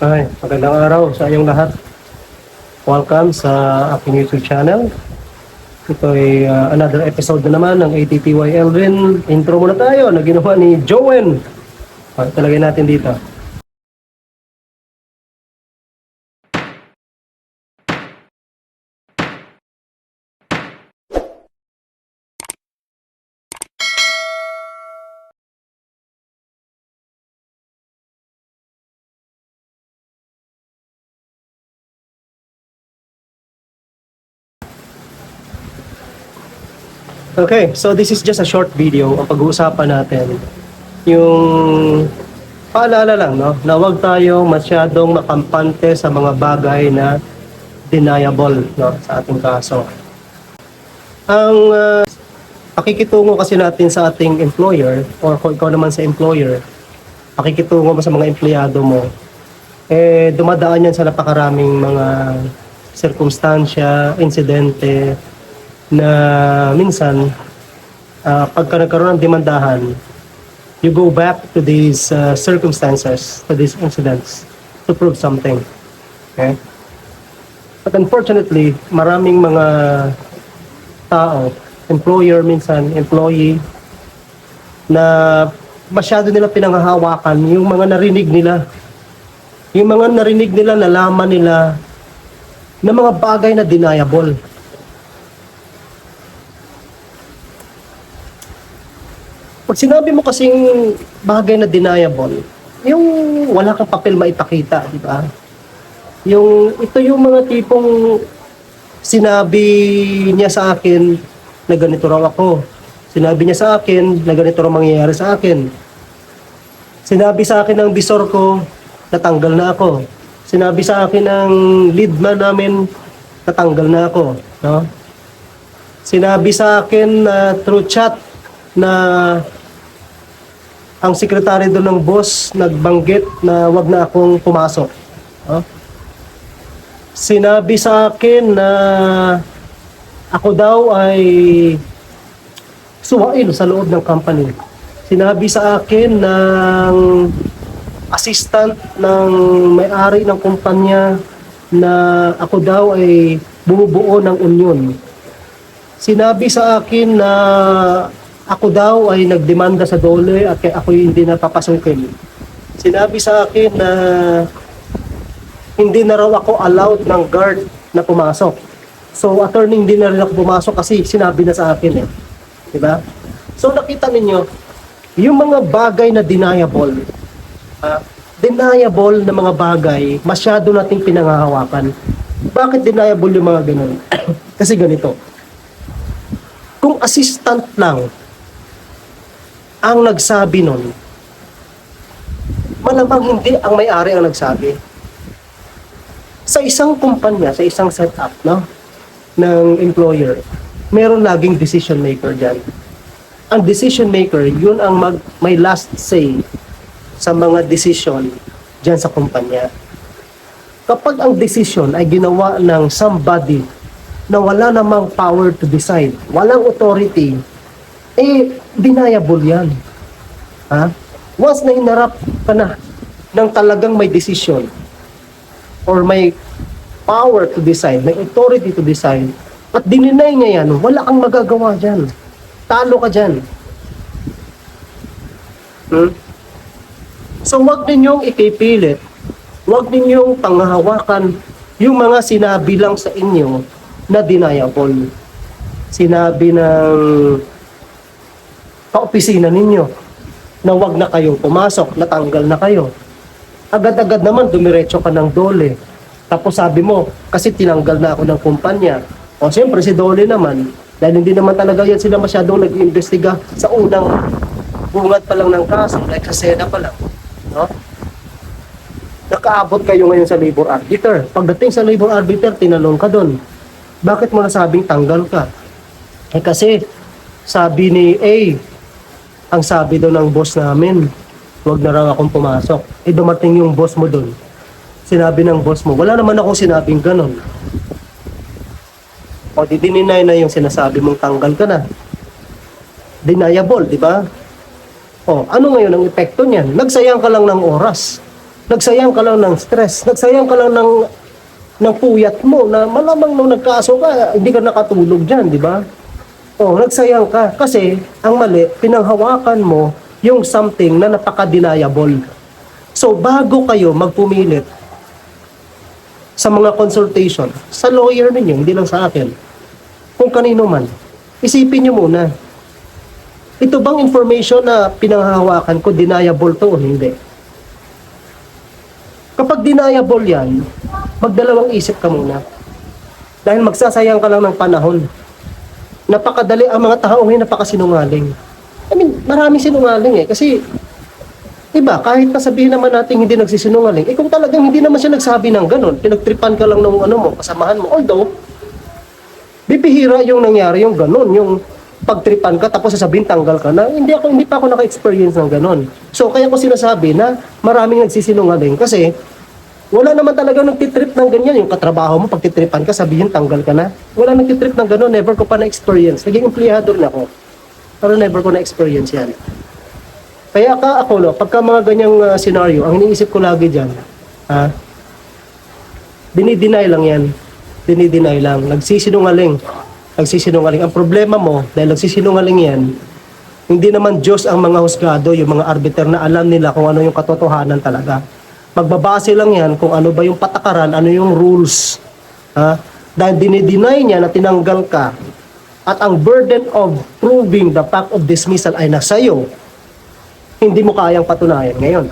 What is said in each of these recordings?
Ay, magandang araw sa inyong lahat. Welcome sa aking YouTube channel. Ito ay uh, another episode na naman ng ATTY Elvin. Intro muna tayo na ginawa ni Jowen. Okay, talagay natin dito. Okay, so this is just a short video. Ang pag-uusapan natin, yung paalala lang, no? Na huwag tayong masyadong makampante sa mga bagay na deniable, no? Sa ating kaso. Ang uh, pakikitungo kasi natin sa ating employer, or kung ikaw naman sa employer, pakikitungo mo sa mga empleyado mo, eh, dumadaan yan sa napakaraming mga sirkumstansya, insidente, na minsan ah, pagka nagkaroon ng demandahan, you go back to these ah, circumstances, to these incidents to prove something. Okay? But unfortunately, maraming mga tao, employer minsan, employee, na masyado nila pinanghahawakan yung mga narinig nila. Yung mga narinig nila, nalaman nila na mga bagay na deniable. Pag sinabi mo kasing bagay na deniable, yung wala kang papel maipakita, di ba? Yung, ito yung mga tipong sinabi niya sa akin na ganito raw ako. Sinabi niya sa akin na ganito raw mangyayari sa akin. Sinabi sa akin ng bisor ko, natanggal na ako. Sinabi sa akin ng lead man namin, natanggal na ako. No? Sinabi sa akin na through chat na ang sekretary doon ng boss nagbanggit na wag na akong pumasok. No? Sinabi sa akin na ako daw ay suwain sa loob ng company. Sinabi sa akin ng assistant ng may-ari ng kumpanya na ako daw ay bumubuo ng union. Sinabi sa akin na ako daw ay nagdemanda sa dole at ako hindi napapasukin. Sinabi sa akin na hindi na raw ako allowed ng guard na pumasok. So, attorney, hindi na rin ako pumasok kasi sinabi na sa akin eh. Diba? So, nakita ninyo, yung mga bagay na deniable, ah, deniable na mga bagay, masyado nating pinangahawakan. Bakit deniable yung mga ganun? kasi ganito. Kung assistant lang ang nagsabi nun, malamang hindi ang may-ari ang nagsabi. Sa isang kumpanya, sa isang setup no, ng employer, meron laging decision maker dyan. Ang decision maker, yun ang mag, may last say sa mga decision dyan sa kumpanya. Kapag ang decision ay ginawa ng somebody na wala namang power to decide, walang authority, eh, deniable yan. Ha? Once na hinarap ka na ng talagang may decision or may power to decide, may authority to decide, at dininay niya yan, wala kang magagawa dyan. Talo ka dyan. Hmm? So, wag ninyong ipipilit, wag ninyong panghahawakan yung mga sinabi lang sa inyo na deniable. Sinabi ng kaopisina ninyo na wag na kayong pumasok, natanggal na kayo. Agad-agad naman dumiretso ka ng dole. Tapos sabi mo, kasi tinanggal na ako ng kumpanya. O siyempre si Dole naman, dahil hindi naman talaga yan sila masyadong nag-iimbestiga sa unang bungad pa lang ng kaso, like sa SENA pa lang. No? Nakaabot kayo ngayon sa labor arbiter. Pagdating sa labor arbiter, tinanong ka doon, bakit mo nasabing tanggal ka? Eh kasi, sabi ni A, ang sabi doon ng boss namin, huwag na raw akong pumasok. Eh dumating yung boss mo doon. Sinabi ng boss mo, wala naman akong sinabing ganon. O di dininay na yung sinasabi mong tanggal ka na. Deniable, di ba? O, ano ngayon ang epekto niyan? Nagsayang ka lang ng oras. Nagsayang ka lang ng stress. Nagsayang ka lang ng ng puyat mo na malamang nung nagkaso ka, hindi ka nakatulog dyan, di ba? Oh, nagsayang ka. Kasi, ang mali, pinanghawakan mo yung something na napaka-deniable. So, bago kayo magpumilit sa mga consultation, sa lawyer ninyo, hindi lang sa akin, kung kanino man, isipin nyo muna, ito bang information na pinanghahawakan ko, deniable to o hindi? Kapag deniable yan, magdalawang isip ka muna. Dahil magsasayang ka lang ng panahon. Napakadali ang mga tao ngayon napakasinungaling. I mean, maraming sinungaling eh. Kasi, iba, kahit nasabihin naman natin hindi nagsisinungaling, eh kung talagang hindi naman siya nagsabi ng ganun, pinagtripan ka lang ng ano mo, kasamahan mo. Although, bibihira yung nangyari, yung ganun, yung pagtripan ka tapos sasabihin tanggal ka na hindi ako hindi pa ako naka-experience ng ganun. So kaya ko sinasabi na maraming nagsisinungaling kasi wala naman talaga nagtitrip ng ganyan yung katrabaho mo pagtitripan ka sabihin tanggal ka na. Wala nagtitrip ng ganun, never ko pa na-experience. Naging empleyado rin ako. Pero never ko na-experience yan. Kaya ka ako, no, pagka mga ganyang uh, scenario, ang iniisip ko lagi dyan, ha, dinideny lang yan. Dinideny lang. Nagsisinungaling. Nagsisinungaling. Ang problema mo, dahil nagsisinungaling yan, hindi naman Diyos ang mga husgado, yung mga arbiter na alam nila kung ano yung katotohanan talaga. Magbabase lang yan kung ano ba yung patakaran, ano yung rules. Ha? Dahil dinideny niya na tinanggal ka at ang burden of proving the fact of dismissal ay nasa iyo, hindi mo kayang patunayan ngayon.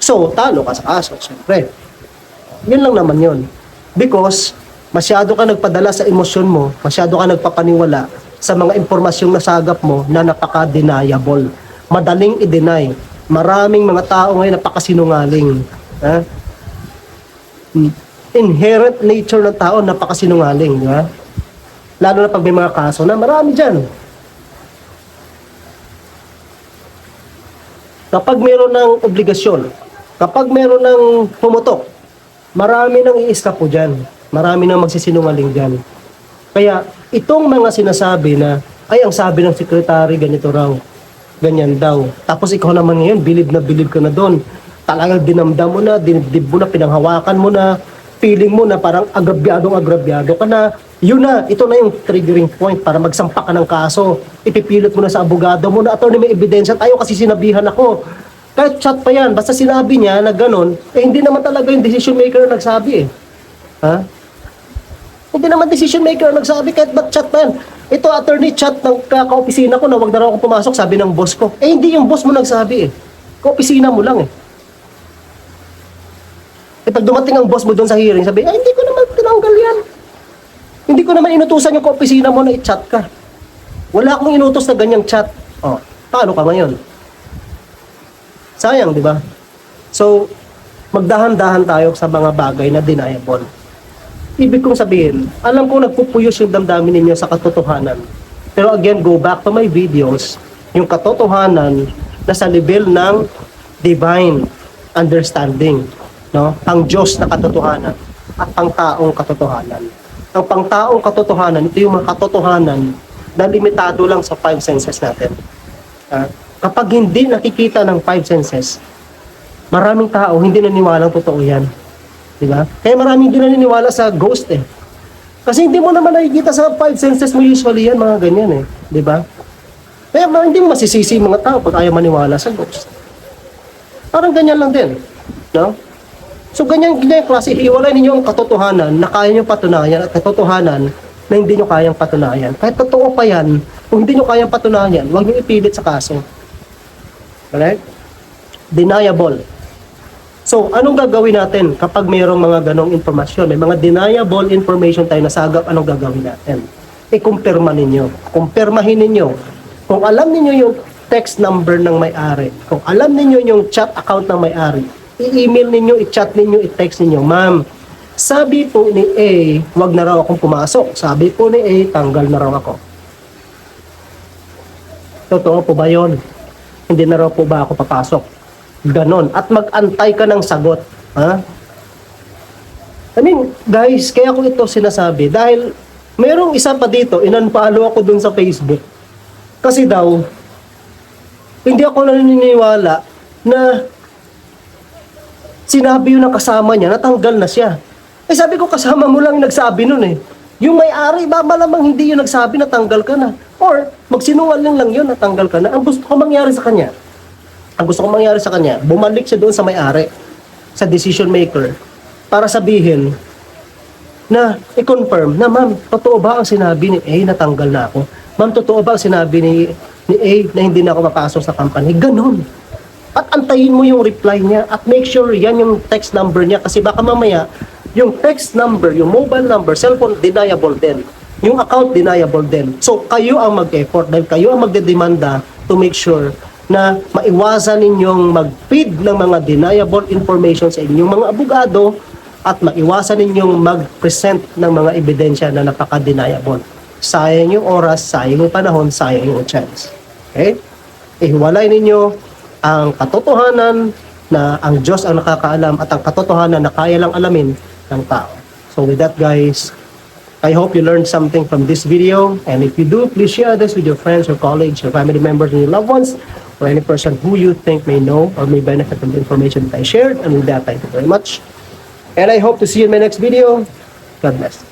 So, talo ka sa kaso, syempre. Yun lang naman yun. Because, masyado ka nagpadala sa emosyon mo, masyado ka nagpapaniwala sa mga impormasyong nasagap mo na napaka-deniable. Madaling i-deny. Maraming mga tao ngayon napakasinungaling. Ha? Hmm. Inherent nature ng tao napakasinungaling. Di ba? Lalo na pag may mga kaso na marami dyan. Kapag meron ng obligasyon, kapag meron ng pumutok, marami nang iiska po dyan. Marami nang magsisinungaling dyan. Kaya itong mga sinasabi na, ay ang sabi ng sekretary ganito raw, ganyan daw. Tapos ikaw naman ngayon, bilib na bilib ka na doon. Talagang dinamdam mo na, dinibdib mo na, pinanghawakan mo na, feeling mo na parang agrabyadong agrabyado ka na, yun na, ito na yung triggering point para magsampa ka ng kaso. Ipipilit mo na sa abogado mo na, attorney may ebidensya tayo kasi sinabihan ako. Kahit chat pa yan, basta sinabi niya na ganun, eh hindi naman talaga yung decision maker na nagsabi eh. Ha? Hindi naman decision maker ang nagsabi kahit ba't chat pa yan. Ito attorney chat ng ka- kaopisina ko na wag na raw ako pumasok, sabi ng boss ko. Eh hindi yung boss mo nagsabi eh. Kaopisina mo lang eh. Eh pag dumating ang boss mo doon sa hearing, sabi, ay hindi ko naman tinanggal yan. Hindi ko naman inutusan yung kaopisina mo na i-chat ka. Wala akong inutos na ganyang chat. Oh, paano ka ngayon? Sayang, di ba? So, magdahan-dahan tayo sa mga bagay na deniable. Ibig kong sabihin, alam kong nagpupuyos yung damdamin ninyo sa katotohanan. Pero again, go back to my videos, yung katotohanan na sa level ng divine understanding, no? Ang Diyos na katotohanan at pang taong katotohanan. Ang pang taong katotohanan, ito yung mga katotohanan na limitado lang sa five senses natin. Ah, kapag hindi nakikita ng five senses, maraming tao hindi naniwalang totoo yan. Di ba? Kaya maraming hindi naniniwala sa ghost eh. Kasi hindi mo naman nakikita sa five senses mo usually yan, mga ganyan eh. Di ba? Kaya hindi mo masisisi mga tao pag ayaw maniwala sa ghost. Parang ganyan lang din. No? So ganyan, ganyan klase, iwalay ninyo ang katotohanan na kaya nyo patunayan at katotohanan na hindi nyo kayang patunayan. Kahit totoo pa yan, kung hindi nyo kayang patunayan, huwag nyo ipilit sa kaso. Correct? Deniable. So, anong gagawin natin kapag mayroong mga ganong informasyon? May mga deniable information tayo nasagap, anong gagawin natin? I-kumpirma ninyo. Kumpirmahin ninyo. Kung alam ninyo yung text number ng may-ari, kung alam ninyo yung chat account ng may-ari, i-email ninyo, i-chat ninyo, i-text ninyo, Ma'am, sabi po ni A, wag na raw akong pumasok. Sabi po ni A, tanggal na raw ako. Totoo po ba yon? Hindi na raw po ba ako papasok? Ganon. At mag-antay ka ng sagot. Ha? I mean, guys, kaya ko ito sinasabi dahil mayroong isa pa dito, inunfollow ako dun sa Facebook. Kasi daw, hindi ako naniniwala na Sinabi yun ng kasama niya, natanggal na siya. Eh sabi ko, kasama mo lang yung nagsabi nun eh. Yung may-ari, ba malamang hindi yung nagsabi na tanggal ka na. Or, magsinungaling lang yun, natanggal ka na. Ang gusto ko mangyari sa kanya, ang gusto ko mangyari sa kanya, bumalik siya doon sa may-ari, sa decision maker, para sabihin na i-confirm na ma'am, totoo ba ang sinabi ni A na tanggal na ako? Ma'am, totoo ba ang sinabi ni, ni A na hindi na ako mapasok sa company? Ganon. At antayin mo yung reply niya at make sure yan yung text number niya kasi baka mamaya yung text number, yung mobile number, cellphone, deniable din. Yung account, deniable din. So, kayo ang mag-effort dahil kayo ang magdedemanda to make sure na maiwasan ninyong mag-feed ng mga deniable information sa inyong mga abogado at maiwasan ninyong mag-present ng mga ebidensya na napaka-deniable. Sayang yung oras, sayang yung panahon, sayang yung chance. Okay? Ihiwalay ninyo ang katotohanan na ang Diyos ang nakakaalam at ang katotohanan na kaya lang alamin ng tao. So with that guys, I hope you learned something from this video. And if you do, please share this with your friends, your colleagues, your family members, and your loved ones, or any person who you think may know or may benefit from the information that I shared. And with that, thank you very much. And I hope to see you in my next video. God bless.